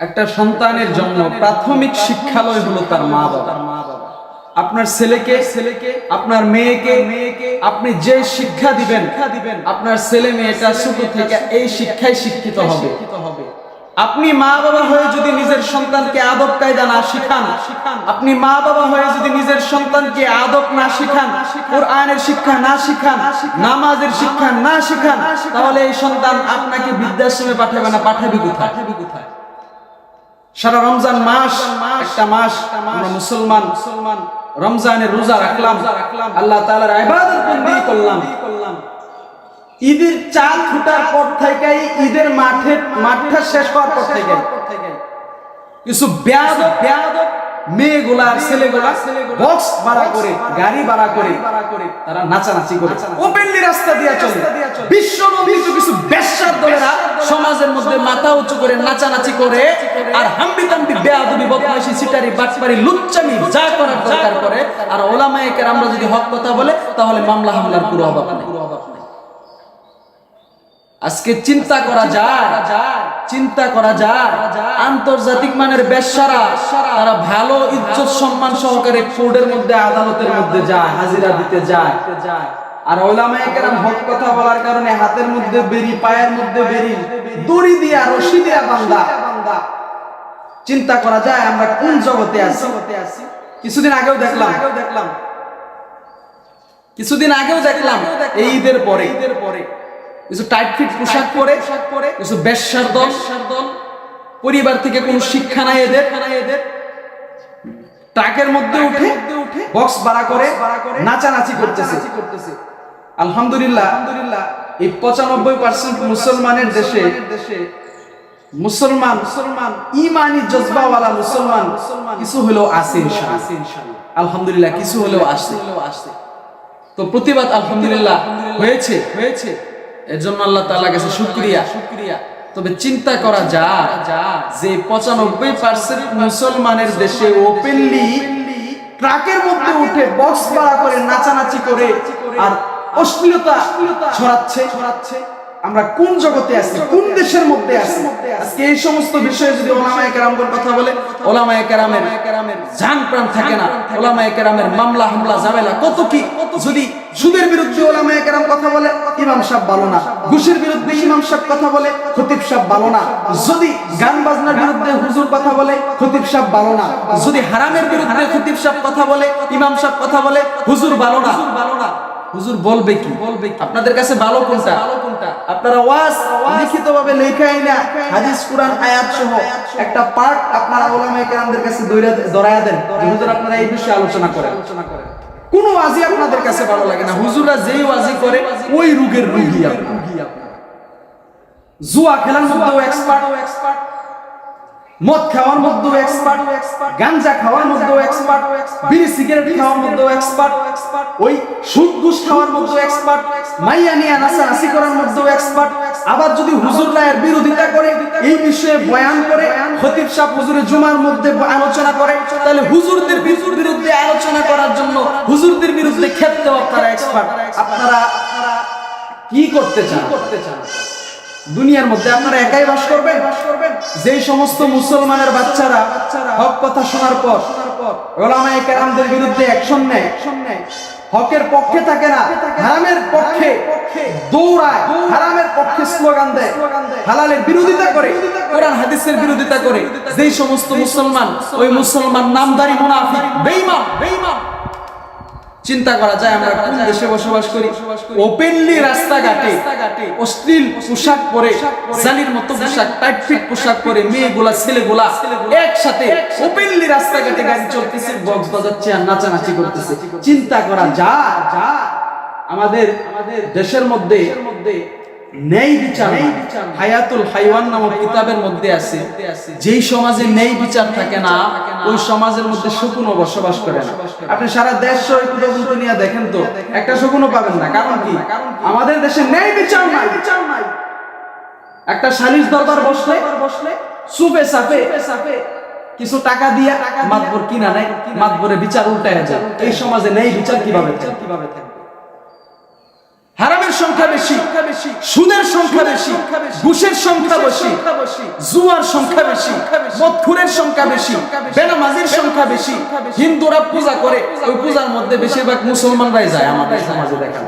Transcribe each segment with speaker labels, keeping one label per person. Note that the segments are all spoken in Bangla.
Speaker 1: একটা সন্তানের জন্য প্রাথমিক শিক্ষালয় হলো তার মা বাবা আপনার ছেলেকে ছেলেকে আপনার মেয়েকে মেয়েকে আপনি যে শিক্ষা দিবেন দিবেন আপনার ছেলে মেয়েটা ছোট থেকে এই শিক্ষায় শিক্ষিত হবে। আপনি মা বাবা হয়ে যদি নিজের সন্তানকে আদব কায়দা না শিখান আপনি মা বাবা হয়ে যদি নিজের সন্তানকে আদব না শিখান কোরআনের শিক্ষা না শিখান নামাজের শিক্ষা না শিখান তাহলে এই সন্তান আপনাকে বৃদ্ধাশ্রমে পাঠাবে না পাঠাবে কোথায়? কোথায়? সারা রমজান মাস, একটা মাস আমরা মুসলমান মুসলমান রমজানের রোজা রাখলাম, আল্লাহ তাআলার ইবাদত বন্দি করলাম। ঈদের চাল ফুটার পর থেকেই ঈদের মাঠে, মাঠটা শেষ হওয়ার পর থেকে কিছু বেয়াদব বেয়াদব মেয়েগুলা, ছেলেগুলা বক্স ভাড়া করে, গাড়ি ভাড়া করে, তারা নাচানাচি করে, ওপেনলি রাস্তা দিয়া চলে। বিশ্ব কিছু সমাজের মধ্যে মাথা উঁচু করে নাচানাচি করে আর হাম্বি তাম্বি বেয়াদবি, বদমাইশি, সিটারি, বাটপারি, লুচ্চামি যা করার দরকার করে। আর ওলামায়ে কেরামরা যদি হক কথা বলে, তাহলে মামলা হামলার পুরো অভাব নেই। আজকে চিন্তা করা যায়, চিন্তা করা যায়। আন্তর্জাতিক মানের বেশ্যারা, তারা ভালো ইজ্জত সম্মান সহকারে কোর্টের মধ্যে, আদালতের মধ্যে যায়, হাজিরা দিতে যায়। আর ওলামায়ে কেরাম হক কথা বলার কারণে হাতের মধ্যে বেরি, পায়ের মধ্যে বেরি, দড়ি দিয়া, রশি দিয়া বান্দা। চিন্তা করা যায় আমরা কোন জগতে আছি? কিছুদিন আগেও দেখলাম। দেখলাম কিছুদিন আগেও দেখলাম এই ঈদের পরে। ঈদের পরে কিছু টাইট ফিট পোশাক পরে পরে কিছু বেশ্যার দল। পরিবার থেকে কোনো শিক্ষা নাই এদের এদের। ট্রাকের মধ্যে উঠে বক্স ভাড়া করে নাচানাচি করতেছে। করতেছে। আলহামদুলিল্লাহ আলহামদুলিল্লাহ। এই পঁচানব্বই পার্সেন্ট মুসলমানের দেশে মুসলমান মুসলমান ইমানি জজবাওয়ালা মুসলমান কিছু হলেও আছে আলহামদুলিল্লাহ কিছু হলেও আসছে আসছে তো প্রতিবাদ আলহামদুলিল্লাহ হয়েছে। হয়েছে। এর জন্য আল্লাহ তাআলা কাছে শুকরিয়া। শুকরিয়া। তবে চিন্তা করা যায় যে পঁচানব্বই পার্সেন্ট মুসলমানের দেশে ওপেনলি ট্রাকের মধ্যে উঠে বক্স ভাড়া করে নাচানাচি করে আর অশ্লীলতা ছড়াচ্ছে। ছড়াচ্ছে আমরা কোন জগতে আছি? কোন দেশের মধ্যে আছি? আজকে এই সমস্ত বিষয়ে যদি ওলামায়ে কেরামগণ কথা বলে, ওলামায়ে কেরামের জান প্রাণ থাকে না, ওলামায়ে কেরামের মামলা, হামলা, ঝামেলা, কত কি? যদি সুদের বিরুদ্ধে ওলামায়ে কেরাম কথা বলে ইমাম সাহেব ভালো না, ঘুষের বিরুদ্ধে ইমাম সাহেব কথা বলে, খতিব সাহেব ভালো না। যদি গান বাজনার বিরুদ্ধে হুজুর কথা বলে, খতিব সাহেব ভালো না। যদি হারামের বিরুদ্ধে খতিব সাহেব কথা বলে, ইমাম সাহেব কথা বলে, হুজুর ভালো না। ভালো না হুজুর বলবে কি? বলবে আপনাদের কাছে ভালো কোনটা? ভালো কোনটা আপনারা ওয়াজ লিখিত ভাবে লেখাই না, হাদিস, কুরআন, আয়াত সহ একটা পার্ট আপনারা ওলামায়ে কেরামদের কাছে দরায়া দেন। হুজুর আপনারা এই বিষয়ে আলোচনা করেন আলোচনা করেন। কোন ওয়াজি আপনাদের কাছে ভালো লাগে না। হুজুররা যেই ওয়াজি করে, ওই রোগের রোগী জুয়া খেলার মধ্যেও এক্সপার্ট এক্সপার্ট মদ খাওয়ার মধ্যেও এক্সপার্ট এক্সপার্ট গাঞ্জা খাওয়ার মধ্যেও এক্সপার্ট বিড়ি সিগারেট খাওয়ার মধ্যেও এক্সপার্ট এক্সপার্ট ওই সুদ ঘুষ খাওয়ার মধ্যেও এক্সপার্ট মাইয়া নিয়ে নাচা নাচি করার মধ্যেও এক্সপার্ট আবার যদি হুজুররা এর বিরোধিতা করে, এই বিষয়ে বয়ান করে, খতিব সাহেব হুজুরের জুমার মধ্যে আলোচনা করে, তাহলে হুজুরদের বিরুদ্ধে আলোচনা করার জন্য হুজুরদের বিরুদ্ধে ক্ষেত্রেও আপনারা এক্সপার্ট আপনারা কি করতে চান? করতে চান দুনিয়ার মধ্যে আপনারা একাই বাস করবেন? যেই সমস্ত মুসলমানের বাচ্চারা হক কথা শোনার পর, ওলামায়ে কেরামদের বিরুদ্ধে অ্যাকশন নেয় হকের পক্ষে থাকে না হারামের পক্ষে দৌড়ায় হারামের পক্ষে স্লোগান দেয় হালালের বিরোধিতা করে কোরআন হাদিসের বিরোধিতা করে। যেই সমস্ত মুসলমান ওই মুসলমান নামদারি মুনাফিক বেঈমান বেঈমান। চিন্তা করা যায়, আমরা কোন দেশে বসবাস করি? ওপেনলি রাস্তাঘাটে অশ্লীল পোশাক পরে, জালির মতো পোশাক টাইট ফিট পোশাক পরে মেয়েগুলা, ছেলেগুলা একসাথে ওপেনলি রাস্তাঘাটে গাড়ি চলতেছে বক্স বাজাচ্ছে, আর নাচানাচি করতেছে। চিন্তা করা যা যা আমাদের আমাদের দেশের মধ্যে নেই বিচার হায়াতুল হাইওয়ান নামক কিতাবের মধ্যে আছে, যেই সমাজে বিচার থাকে না, ওই সমাজের মধ্যে বসবাস করে না। আপনি সারা নিয়ে দেখেন তো, একটা শকুনও পাবেন না। কারণ কি? আমাদের দেশে বিচার নাই বিচার নাই। একটা সালিশ দরবার বসলে বসলে সুপে সাপে সাপে কিছু টাকা দিয়া মাতবর কিনা নাই, মাতবরে বিচার উল্টায় যায়। এই সমাজে নেই বিচার কীভাবে কীভাবে থাকবে হারামের সংখ্যা বেশি সুদের সংখ্যা বেশি ঘুষের সংখ্যা বেশি জুয়ার সংখ্যা বেশি মদখুরের সংখ্যা বেশি বেনামাজির সংখ্যা বেশি হিন্দুরা পূজা করে ওই পূজার মধ্যে বেশিরভাগ মুসলমানরাই যায় আমাদের সমাজে দেখা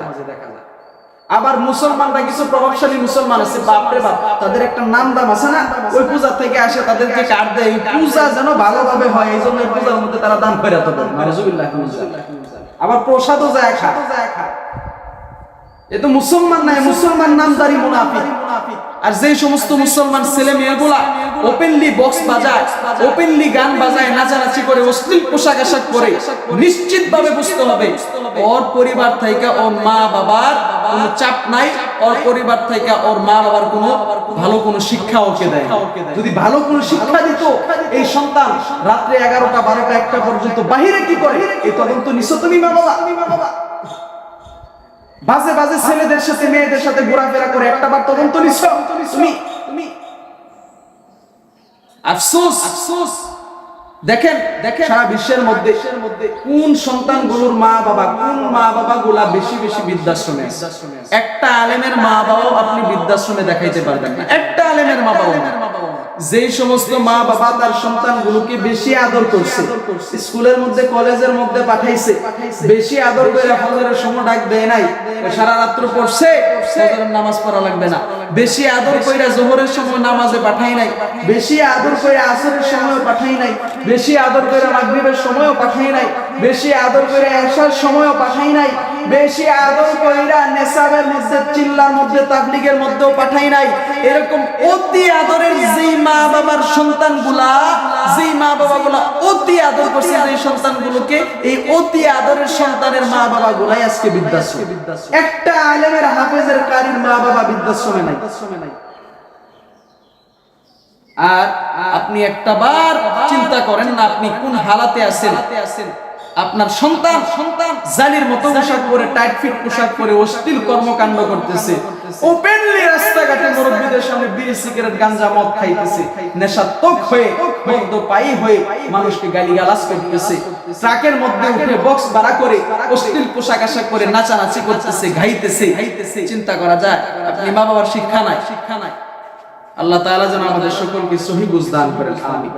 Speaker 1: আবার মুসলমানরা কিছু প্রভাবশালী মুসলমান আছে বাপরে বাপ তাদের একটা নাম দাম আছে না? ওই পূজা থেকে আসে তাদেরকে কাট দেয় এই পূজা যেন ভালোভাবে হয় এই জন্য পূজার মধ্যে তারা দান করে তো আবার প্রসাদও যায় খায় এ তো মুসলমান নাই, মুসলমান নামদারি মুনাফিক। আর যে সমস্ত মুসলমান ছেলে মেয়েগুলা ওপেনলি বক্স বাজায় ওপেনলি গান বাজায়, নাচানাচি করে, অশ্লীল পোশাক আশাক করে নিশ্চিত ভাবে বুঝতে হবে, ওর পরিবার থেকে ওর মা বাবার কোনো চাপ নাই, ওর পরিবার থেকে ওর মা বাবার কোনো ভালো কোনো শিক্ষা ওকে দেয়। যদি ভালো কোনো শিক্ষা দিত এই সন্তান রাত্রে এগারোটা, বারোটা, একটা পর্যন্ত, বাহিরে কি করে? এই তদন্ত নিশ্চয় তুমি মা বাবা বাজে বাজে ছেলেদের সাথে মেয়েদের সাথে ঘোরাফেরা করে একটা বার তদন্ত তুমি তুমি আফসোস। আফসোস। দেখেন দেখেন। সারা বিশ্বের মধ্যে মধ্যে কোন সন্তানগুলোর মা বাবা কোন মা বাবা গুলা বেশি বেশি বৃদ্ধাশ্রমে একটা আলেমের মা বাবাও আপনি বৃদ্ধাশ্রমে দেখাইতে পারবেন না। একটা আলেমের মা বাবা যেই সমস্ত মা বাবা তার সন্তানগুলোকে বেশি আদর করছে, স্কুলের মধ্যে, কলেজের মধ্যে পাঠাইছে, বেশি আদর করে ফজরের সময় ডাক দেয় নাই সারা রাত্র পড়ছে ফজরের নামাজ পড়া লাগবে না। বেশি আদর কইরা জোহরের সময় নামাজে পাঠাই নাই, বেশি আদর করে আসরের সময় পাঠাই নাই, বেশি আদর করে মাগরিবের সময়ও পাঠাই নাই, বেশি আদর করে আসার সময়ও পাঠাই নাই বেশি আদর কইরা নেশাবের মধ্যে, চিল্লার মধ্যে, তাবলিগের মধ্যেও পাঠাই নাই। এরকম অতি আদরের যেই মা বাবার সন্তানগুলা, যেই মা বাবাগুলা অতি আদর করছে, যেই সন্তানগুলোকে এই অতি আদরের সন্তানের মা বাবা গুলাই আজকে বৃদ্ধাশ্রম। একটা আলেমের হাফেজের কারির মা বাবা বৃদ্ধাশ্রমে নাই। আর আপনি একটা বার চিন্তা করেন না আপনি কোন হালাতে আছেন। আপনার সন্তান সন্তান জালির মতো পোশাক পরে টাইট ফিট পোশাক পরে অশ্লীল কর্মকাণ্ড করতেছে। ওপেনলি রাস্তাঘাটে মুরব্বীদের সামনে বিড়ি সিগারেট গাঞ্জা মদ খাইতেছে। নেশাত্মক হয়ে মদ্যপায়ী হয়ে মানুষকে গালিগালাজ করতেছে। ট্রাকের মধ্যে উঠে বক্স ভাড়া করে অশ্লীল পোশাক আশাক করে নাচানাচি করতেছে গাইতেছে চিন্তা করা যায়। আপনি মা বাবার শিক্ষা নাই। শিক্ষা নাই। আল্লাহ তাআলা যেন আমাদের সকলকে সহি বুঝ দান করেন। আমিন।